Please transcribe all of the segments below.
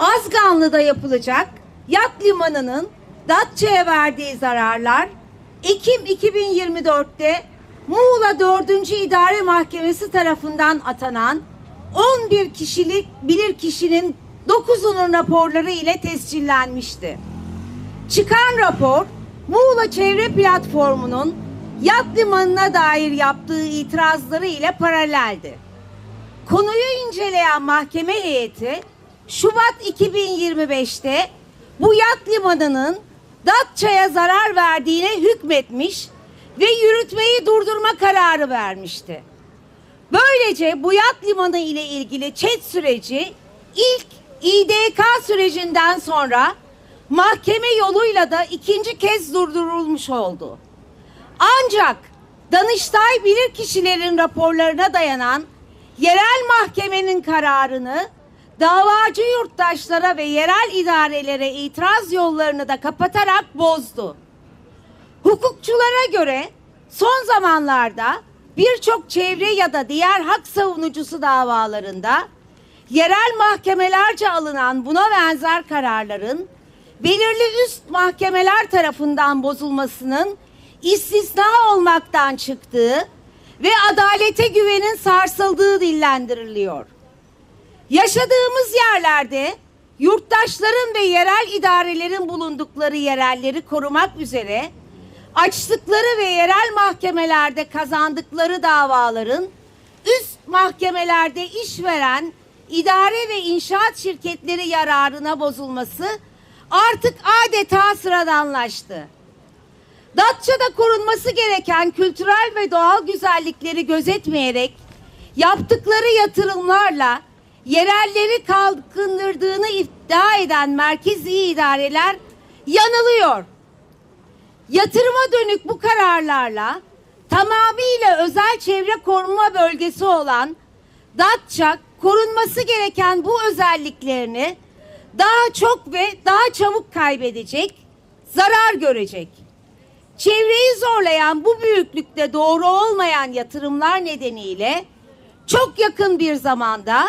Azganlı'da yapılacak yat limanının Datça'ya verdiği zararlar Ekim 2024'te Muğla 4. İdare Mahkemesi tarafından atanan 11 kişilik bilirkişinin 9'unun raporları ile tescillenmişti. Çıkan rapor Muğla Çevre Platformu'nun yat limanına dair yaptığı itirazları ile paraleldi. Konuyu inceleyen mahkeme heyeti Şubat 2025'te bu yat limanının Datça'ya zarar verdiğine hükmetmiş ve yürütmeyi durdurma kararı vermişti. Böylece bu yat limanı ile ilgili çet süreci ilk İDK sürecinden sonra mahkeme yoluyla da ikinci kez durdurulmuş oldu. Ancak Danıştay bilirkişilerin raporlarına dayanan yerel mahkemenin kararını davacı yurttaşlara ve yerel idarelere itiraz yollarını da kapatarak bozdu. Hukukçulara göre son zamanlarda birçok çevre ya da diğer hak savunucusu davalarında yerel mahkemelerce alınan buna benzer kararların belirli üst mahkemeler tarafından bozulmasının istisna olmaktan çıktığı ve adalete güvenin sarsıldığı dillendiriliyor. Yaşadığımız yerlerde yurttaşların ve yerel idarelerin bulundukları yerelleri korumak üzere açtıkları ve yerel mahkemelerde kazandıkları davaların üst mahkemelerde iş veren idare ve inşaat şirketleri yararına bozulması artık adeta sıradanlaştı. Datça'da korunması gereken kültürel ve doğal güzellikleri gözetmeyerek yaptıkları yatırımlarla yerelleri kalkındırdığını iddia eden merkezi idareler yanılıyor. Yatırıma dönük bu kararlarla tamamıyla özel çevre koruma bölgesi olan Datça korunması gereken bu özelliklerini daha çok ve daha çabuk kaybedecek, zarar görecek. Çevreyi zorlayan bu büyüklükte doğru olmayan yatırımlar nedeniyle çok yakın bir zamanda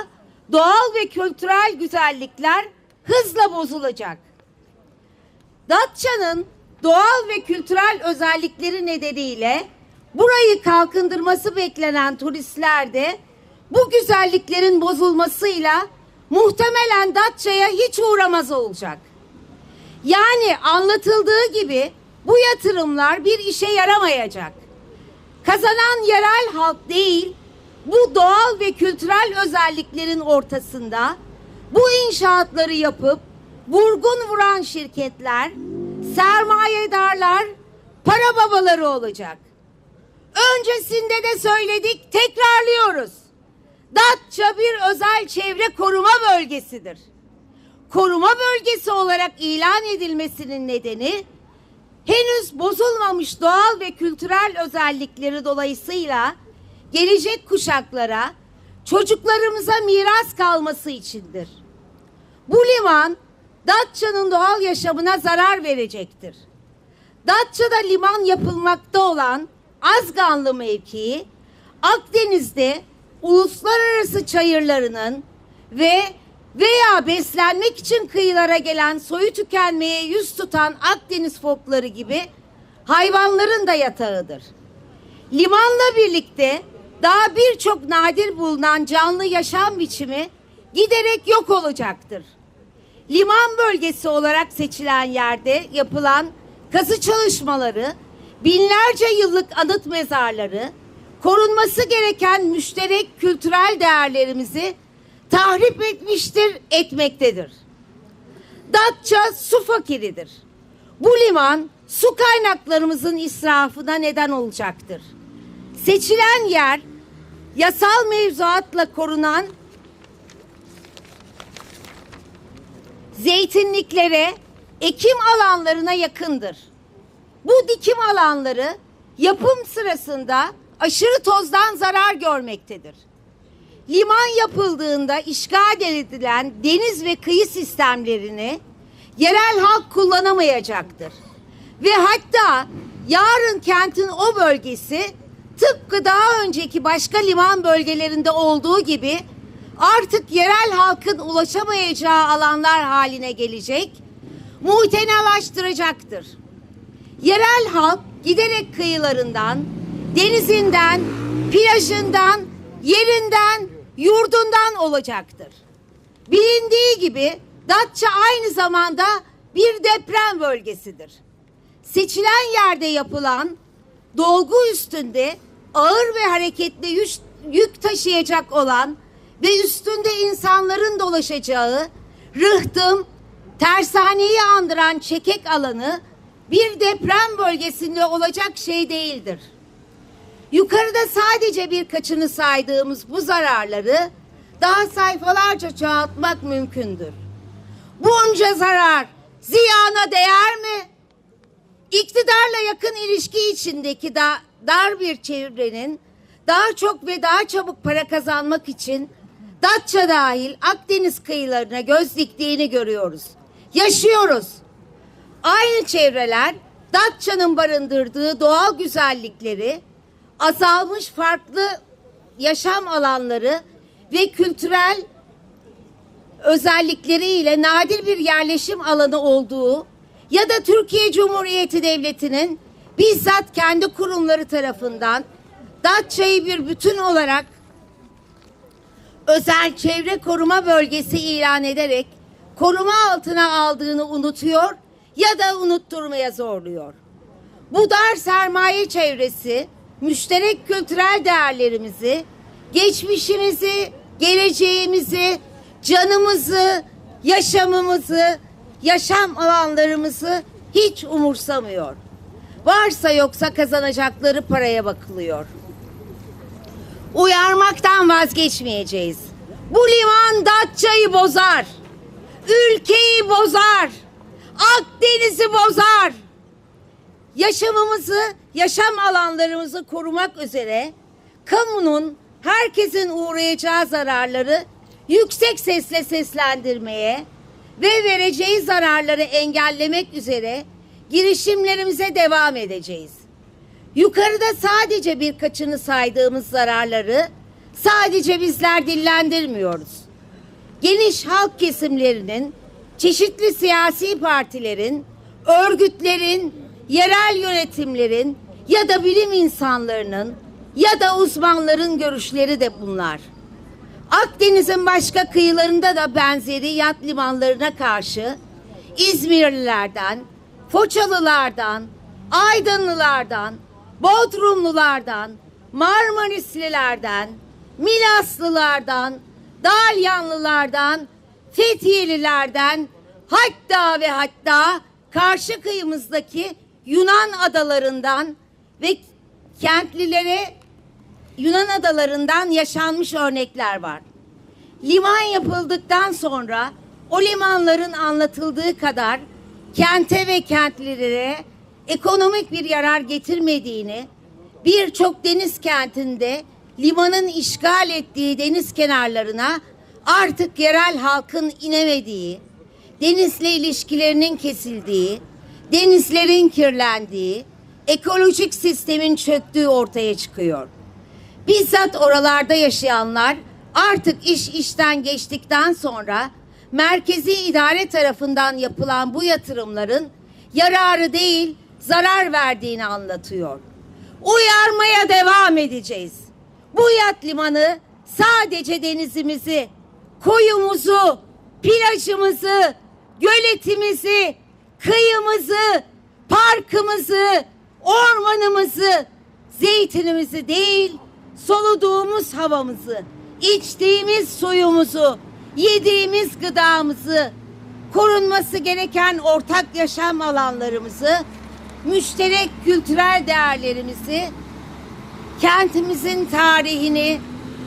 doğal ve kültürel güzellikler hızla bozulacak. Datça'nın doğal ve kültürel özellikleri nedeniyle burayı kalkındırması beklenen turistler de bu güzelliklerin bozulmasıyla muhtemelen Datça'ya hiç uğramaz olacak. Yani anlatıldığı gibi bu yatırımlar bir işe yaramayacak. Kazanan yerel halk değil, bu doğal ve kültürel özelliklerin ortasında bu inşaatları yapıp vurgun vuran şirketler, sermayedarlar, para babaları olacak. Öncesinde de söyledik, tekrarlıyoruz. Datça bir özel çevre koruma bölgesidir. Koruma bölgesi olarak ilan edilmesinin nedeni henüz bozulmamış doğal ve kültürel özellikleri dolayısıyla gelecek kuşaklara, çocuklarımıza miras kalması içindir. Bu liman Datça'nın doğal yaşamına zarar verecektir. Datça'da liman yapılmakta olan Azganlı mevkii Akdeniz'de uluslararası çayırlarının ve veya beslenmek için kıyılara gelen soyu tükenmeye yüz tutan Akdeniz fokları gibi hayvanların da yatağıdır. Limanla birlikte daha birçok nadir bulunan canlı yaşam biçimi giderek yok olacaktır. Liman bölgesi olarak seçilen yerde yapılan kazı çalışmaları, binlerce yıllık anıt mezarları, korunması gereken müşterek kültürel değerlerimizi tahrip etmiştir, etmektedir. Datça su fakiridir. Bu liman su kaynaklarımızın israfına neden olacaktır. Seçilen yer yasal mevzuatla korunan zeytinliklere, ekim alanlarına yakındır. Bu dikim alanları yapım sırasında aşırı tozdan zarar görmektedir. Liman yapıldığında işgal edilen deniz ve kıyı sistemlerini yerel halk kullanamayacaktır. Ve hatta yarın kentin o bölgesi tıpkı daha önceki başka liman bölgelerinde olduğu gibi artık yerel halkın ulaşamayacağı alanlar haline gelecek, muhtenalaştıracaktır. Yerel halk giderek kıyılarından, denizinden, plajından, yerinden, yurdundan olacaktır. Bilindiği gibi Datça aynı zamanda bir deprem bölgesidir. Seçilen yerde yapılan dolgu üstünde ağır ve hareketli yük, yük taşıyacak olan ve üstünde insanların dolaşacağı rıhtım, tersaneyi andıran çekek alanı bir deprem bölgesinde olacak şey değildir. Yukarıda sadece birkaçını saydığımız bu zararları daha sayfalarca çoğaltmak mümkündür. Bunca zarar ziyana değer mi? İktidarla yakın ilişki içindeki da, dar bir çevrenin daha çok ve daha çabuk para kazanmak için Datça dahil Akdeniz kıyılarına göz diktiğini görüyoruz. Yaşıyoruz. Aynı çevreler Datça'nın barındırdığı doğal güzellikleri, azalmış farklı yaşam alanları ve kültürel özellikleriyle nadir bir yerleşim alanı olduğu ya da Türkiye Cumhuriyeti Devleti'nin bizzat kendi kurumları tarafından Datça'yı bir bütün olarak özel çevre koruma bölgesi ilan ederek koruma altına aldığını unutuyor ya da unutturmaya zorluyor. Bu dar sermaye çevresi müşterek kültürel değerlerimizi, geçmişimizi, geleceğimizi, canımızı, yaşamımızı, yaşam alanlarımızı hiç umursamıyor. Varsa yoksa kazanacakları paraya bakılıyor. Uyarmaktan vazgeçmeyeceğiz. Bu liman Datça'yı bozar. Ülkeyi bozar. Akdeniz'i bozar. Yaşamımızı, yaşam alanlarımızı korumak üzere kamunun herkesin uğrayacağı zararları yüksek sesle seslendirmeye ve vereceği zararları engellemek üzere girişimlerimize devam edeceğiz. Yukarıda sadece birkaçını saydığımız zararları sadece bizler dillendirmiyoruz. Geniş halk kesimlerinin, çeşitli siyasi partilerin, örgütlerin, yerel yönetimlerin ya da bilim insanlarının ya da uzmanların görüşleri de bunlar. Akdeniz'in başka kıyılarında da benzeri yat limanlarına karşı İzmirlilerden, Foçalılardan, Aydınlılardan, Bodrumlulardan, Marmarislilerden, Milaslılardan, Dalyanlılardan, Fethiyelilerden, hatta ve hatta karşı kıyımızdaki Yunan adalarından ve kentlilere Yunan adalarından yaşanmış örnekler var. Liman yapıldıktan sonra o limanların anlatıldığı kadar kente ve kentlilere ekonomik bir yarar getirmediğini, birçok deniz kentinde limanın işgal ettiği deniz kenarlarına artık yerel halkın inemediği, denizle ilişkilerinin kesildiği, denizlerin kirlendiği, ekolojik sistemin çöktüğü ortaya çıkıyor. Bizzat oralarda yaşayanlar artık iş işten geçtikten sonra merkezi idare tarafından yapılan bu yatırımların yararı değil zarar verdiğini anlatıyor. Uyarmaya devam edeceğiz. Bu yat limanı sadece denizimizi, koyumuzu, plajımızı, göletimizi, kıyımızı, parkımızı, ormanımızı, zeytinimizi değil, soluduğumuz havamızı, içtiğimiz suyumuzu, yediğimiz gıdamızı, korunması gereken ortak yaşam alanlarımızı, müşterek kültürel değerlerimizi, kentimizin tarihini,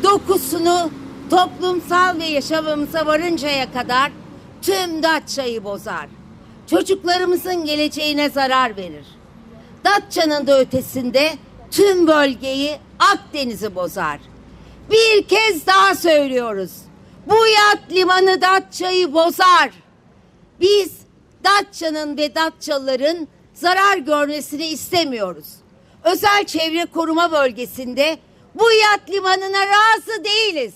dokusunu toplumsal ve yaşamımıza varıncaya kadar tüm Datça'yı bozar. Çocuklarımızın geleceğine zarar verir. Datça'nın da ötesinde tüm bölgeyi Akdeniz'i bozar. Bir kez daha söylüyoruz. Bu yat limanı Datça'yı bozar. Biz Datça'nın ve Datçalıların zarar görmesini istemiyoruz. Özel çevre koruma bölgesinde bu yat limanına razı değiliz.